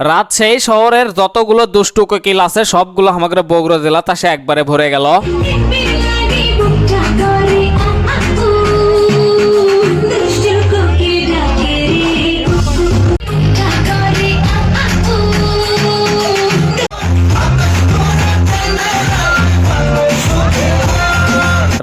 রাজশাহী শহরের যতগুলো দুষ্টু কোকিল আছে, সবগুলো আমাদের বগুড়া জেলা তা সে একবারে ভরে গেল।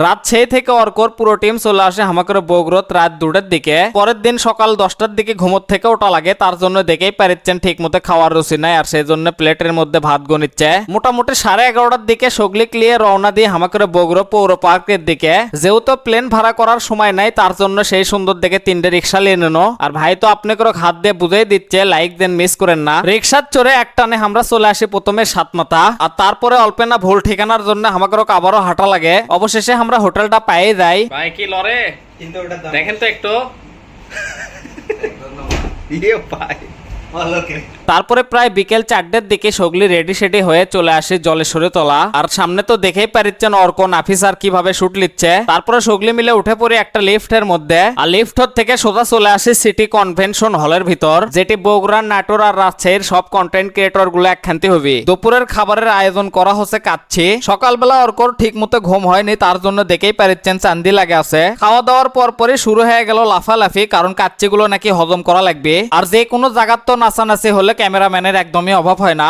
রাজশাহী থেকে অর্কর পুরো টিম চলে আসে আমাদের বগুড়ত রাত দুটার দিকে। পরের দিন সকাল দশটার দিকে ঘুমোর থেকে ওটা লাগে, তার জন্য দেখেই পারিচ্ছেন ঠিক মতো খাওয়ার রুচি নাই, আর সেই জন্য প্লেটের মধ্যে ভাত গনিচ্ছে। মোটামুটি সাড়ে এগারোটার দিকে সগলি ক্লিয়ে রওনা দিয়ে আমাদের বগুড়া পৌর পার্কের দিকে। যেহেতু প্লেন ভাড়া করার সময় নাই, তার জন্য সেই সুন্দর দেখে তিনটে রিক্সা নিয়ে নেনো। আর ভাই তো আপনি করে হাত দিয়ে বুঝাই দিচ্ছে, লাইক দেন, মিস করেন না। রিক্সার চড়ে একটানে আমরা চলে আসি প্রথমে সাতমাথা, আর তারপরে অল্পে না ভুল ঠিকানার জন্য আমাকে আবারও হাঁটা লাগে। অবশেষে আমরা হোটেলটা পাই যাই। ভাই কি লরে? কিন্তু ওটা দেখেন তো একটু। ইয়ে পাই ভালোকে তারপরে প্রায় বিকেল চারটের দিকে সগলি রেডি সেডি হয়ে চলে আসে জলেশ্বরে তোলা। আর সামনে তো দেখেই পারিচ্ছেন অর্ক নাফিস আর কীভাবে শুট লিচ্ছে তারপরে সগলি মিলে উঠে পড়ি একটা লিফটের মধ্যে। আর লিফট থেকে সোজা চলে আসে সিটি কনভেনশন হলের ভিতর, যেটি বগুড়া নাটোর আর রাজশাহীর সব কন্টেন্ট ক্রিয়েটরগুলো একখান্তি হবে। দুপুরের খাবারের আয়োজন করা হচ্ছে কাচ্ছি। সকালবেলা অর্কর ঠিক মতো ঘুম হয়নি, তার জন্য দেখেই পারিচ্ছেন চান্দি লাগে আছে। খাওয়া দাওয়ার পর পরই শুরু হয়ে গেল লাফালাফি, কারণ কাচ্চিগুলো নাকি হজম করা লাগবে। আর যে কোনো জায়গার তো নাচানাচি হলে ক্যামেরাম্যানের একদমই অভাব হয় না।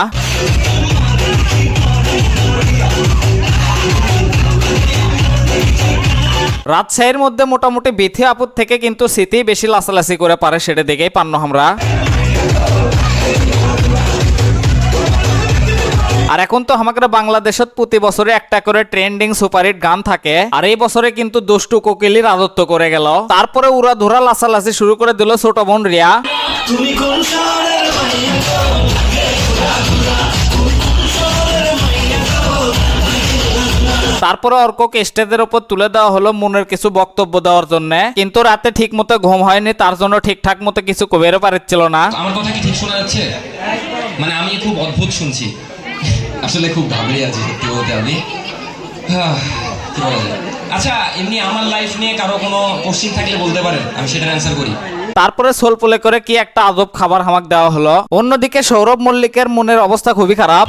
রাজশাহীর মধ্যে মোটামুটি বিথি আপুর থেকে কিন্তু স্মৃতি বেশি লাসালাসি করে পারে সেটা দেখেই পান্ন আমরা। আর এখন তো আমাদের বাংলাদেশত প্রতি বছরে একটা করে ট্রেন্ডিং সুপারহিট গান থাকে। আর এই বছরে কিন্তু দুষ্টু কোকিলি রাজত্ব করে গেল। তারপরে উড়া ধুরা লাসালাসি শুরু করে দিল ছোট বোন রিয়া। তারপরে অর্ককে স্টেজের উপর তুলে দেওয়া হলো মনের কিছু বক্তব্য দেওয়ার জন্য। কিন্তু রাতে ঠিক মতো ঘুম হয়নি, তার জন্য ঠিকঠাক মতো কিছু কবেরও পারছিল না। আমার কথা কি ঠিক শোনা যাচ্ছে? মানে আমি খুব অদ্ভুত শুনছি। আসলে খুব ঘাবড়ে আছি, সত্যি বলতে আমি। যায়? আচ্ছা এমনি আমার লাইফ নিয়ে কারও কোনো কোশ্চিন থাকলে বলতে পারেন, আমি সেটার অ্যান্সার করি। তারপরে সোল পোলে করে কি একটা আজব খাবার হামাক দেওয়া হলো। অন্যদিকে সৌরভ মল্লিকের মনের অবস্থা খুবই খারাপ।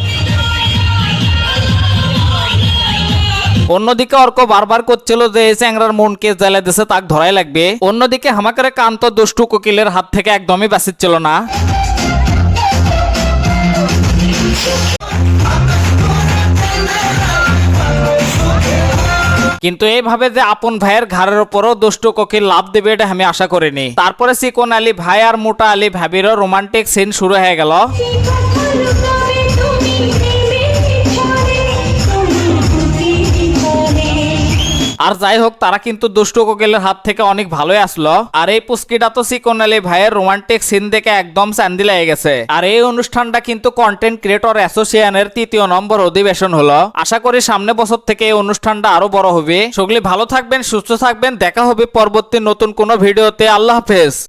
অন্যদিকে অর্ক বারবার করছিল যে এই চ্যাংরার মনকে জ্বালা দিছে, তাক ধরাই লাগবে। অন্যদিকে হামাকারে কান্ত দুষ্টু কোকিলের হাত থেকে একদমই বাঁচিচ্ছিল না। কিন্তু এইভাবে যে আপন ভাইয়ের ঘাড়ের উপরও দুষ্ট কোকিল লাভ দেবে এটা আমি আশা করিনি। তারপরে সিকোন আলী ভাই আর মোটা আলী ভাবিরও রোমান্টিক সিন শুরু হয়ে গেল। আর যাই হোক, তারা কিন্তু দুষ্ট কোকিলের হাত থেকে অনেক ভালোই আসলো। আর এই পুস্কিটা তো সিকোন আলী ভাইয়ের রোমান্টিক সিন দেখে একদম স্যান্ডি লেগে গেছে। আর এই অনুষ্ঠানটা কিন্তু কন্টেন্ট ক্রিয়েটর অ্যাসোসিয়েশনের তৃতীয় নম্বর অধিবেশন হলো। আশা করি সামনে বছর থেকে এই অনুষ্ঠানটা আরও বড় হবে। সকলে ভালো থাকবেন, সুস্থ থাকবেন। দেখা হবে পরবর্তী নতুন কোনো ভিডিওতে। আল্লাহ হাফেজ।